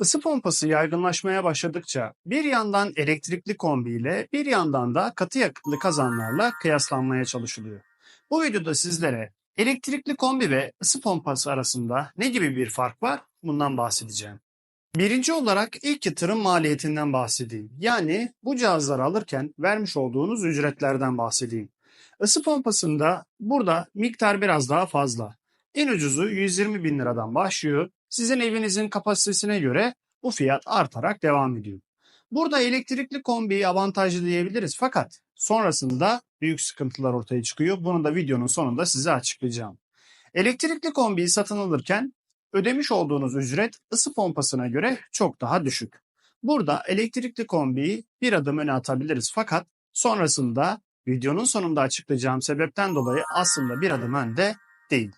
Isı pompası yaygınlaşmaya başladıkça bir yandan elektrikli kombiyle bir yandan da katı yakıtlı kazanlarla kıyaslanmaya çalışılıyor. Bu videoda sizlere elektrikli kombi ve ısı pompası arasında ne gibi bir fark var bundan bahsedeceğim. Birinci olarak ilk yatırım maliyetinden bahsedeyim. Yani bu cihazları alırken vermiş olduğunuz ücretlerden bahsedeyim. Isı pompasında burada miktar biraz daha fazla. En ucuzu 120 bin liradan başlıyor. Sizin evinizin kapasitesine göre bu fiyat artarak devam ediyor. Burada elektrikli kombiyi avantajlı diyebiliriz fakat sonrasında büyük sıkıntılar ortaya çıkıyor. Bunu da videonun sonunda size açıklayacağım. Elektrikli kombiyi satın alırken ödemiş olduğunuz ücret ısı pompasına göre çok daha düşük. Burada elektrikli kombiyi bir adım öne atabiliriz fakat sonrasında videonun sonunda açıklayacağım sebepten dolayı aslında bir adım önde değil.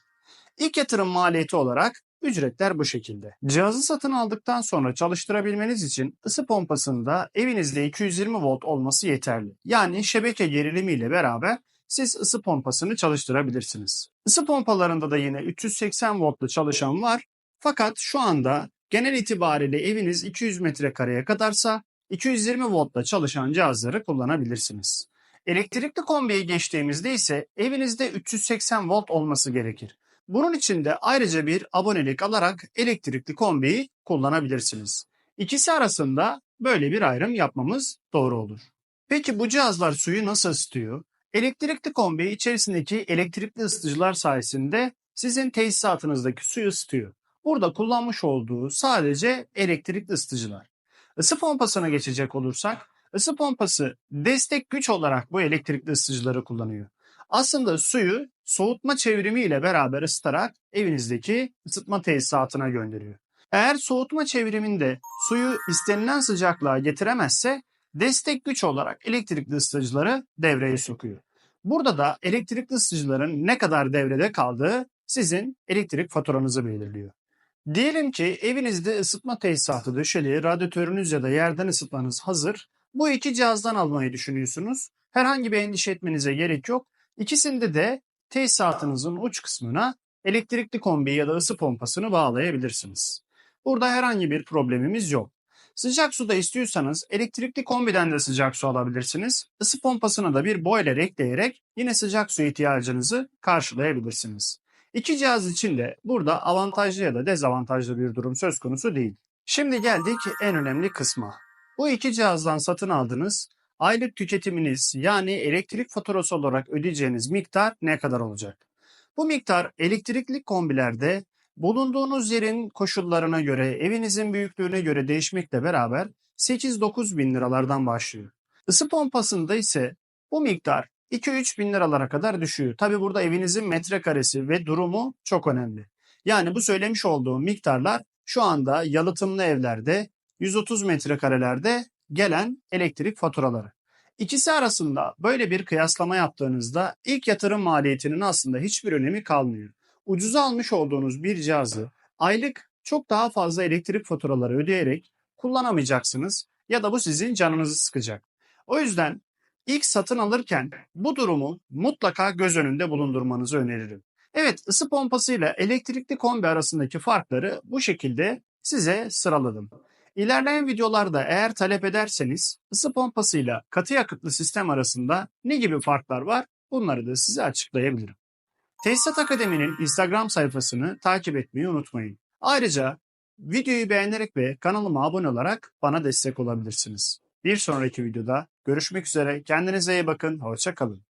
İlk yatırım maliyeti olarak ücretler bu şekilde. Cihazı satın aldıktan sonra çalıştırabilmeniz için ısı pompasında evinizde 220 volt olması yeterli. Yani şebeke gerilimiyle beraber siz ısı pompasını çalıştırabilirsiniz. Isı pompalarında da yine 380 voltlu çalışan var. Fakat şu anda genel itibariyle eviniz 200 metrekareye kadarsa 220 voltla çalışan cihazları kullanabilirsiniz. Elektrikli kombiye geçtiğimizde ise evinizde 380 volt olması gerekir. Bunun için de ayrıca bir abonelik alarak elektrikli kombiyi kullanabilirsiniz. İkisi arasında böyle bir ayrım yapmamız doğru olur. Peki bu cihazlar suyu nasıl ısıtıyor? Elektrikli kombi içerisindeki elektrikli ısıtıcılar sayesinde sizin tesisatınızdaki suyu ısıtıyor. Burada kullanmış olduğu sadece elektrikli ısıtıcılar. Isı pompasına geçecek olursak, ısı pompası destek güç olarak bu elektrikli ısıtıcıları kullanıyor. Aslında suyu soğutma çevrimi ile beraber ısıtarak evinizdeki ısıtma tesisatına gönderiyor. Eğer soğutma çevriminde suyu istenilen sıcaklığa getiremezse destek güç olarak elektrikli ısıtıcıları devreye sokuyor. Burada da elektrikli ısıtıcıların ne kadar devrede kaldığı sizin elektrik faturanızı belirliyor. Diyelim ki evinizde ısıtma tesisatı döşeli, radyatörünüz ya da yerden ısıtmanız hazır. Bu iki cihazdan almayı düşünüyorsunuz. Herhangi bir endişe etmenize gerek yok. İkisinde de tesisatınızın uç kısmına elektrikli kombi ya da ısı pompasını bağlayabilirsiniz. Burada herhangi bir problemimiz yok. Sıcak su da istiyorsanız elektrikli kombiden de sıcak su alabilirsiniz. Isı pompasına da bir boiler ekleyerek yine sıcak su ihtiyacınızı karşılayabilirsiniz. İki cihaz için de burada avantajlı ya da dezavantajlı bir durum söz konusu değil. Şimdi geldik en önemli kısma. Bu iki cihazdan satın aldığınız aylık tüketiminiz yani elektrik faturası olarak ödeyeceğiniz miktar ne kadar olacak? Bu miktar elektrikli kombilerde bulunduğunuz yerin koşullarına göre, evinizin büyüklüğüne göre değişmekle beraber 8-9 bin liralardan başlıyor. Isı pompasında ise bu miktar 2-3 bin liralara kadar düşüyor. Tabi burada evinizin metrekaresi ve durumu çok önemli. Yani bu söylemiş olduğum miktarlar şu anda yalıtımlı evlerde 130 metrekarelerde gelen elektrik faturaları. İkisi arasında böyle bir kıyaslama yaptığınızda ilk yatırım maliyetinin aslında hiçbir önemi kalmıyor. Ucuza almış olduğunuz bir cihazı aylık çok daha fazla elektrik faturaları ödeyerek kullanamayacaksınız ya da bu sizin canınızı sıkacak. O yüzden ilk satın alırken bu durumu mutlaka göz önünde bulundurmanızı öneririm. Evet ısı pompasıyla elektrikli kombi arasındaki farkları bu şekilde size sıraladım. İlerleyen videolarda eğer talep ederseniz ısı pompasıyla katı yakıtlı sistem arasında ne gibi farklar var bunları da size açıklayabilirim. Tesisat Akademi'nin Instagram sayfasını takip etmeyi unutmayın. Ayrıca videoyu beğenerek ve kanalıma abone olarak bana destek olabilirsiniz. Bir sonraki videoda görüşmek üzere. Kendinize iyi bakın. Hoşça kalın.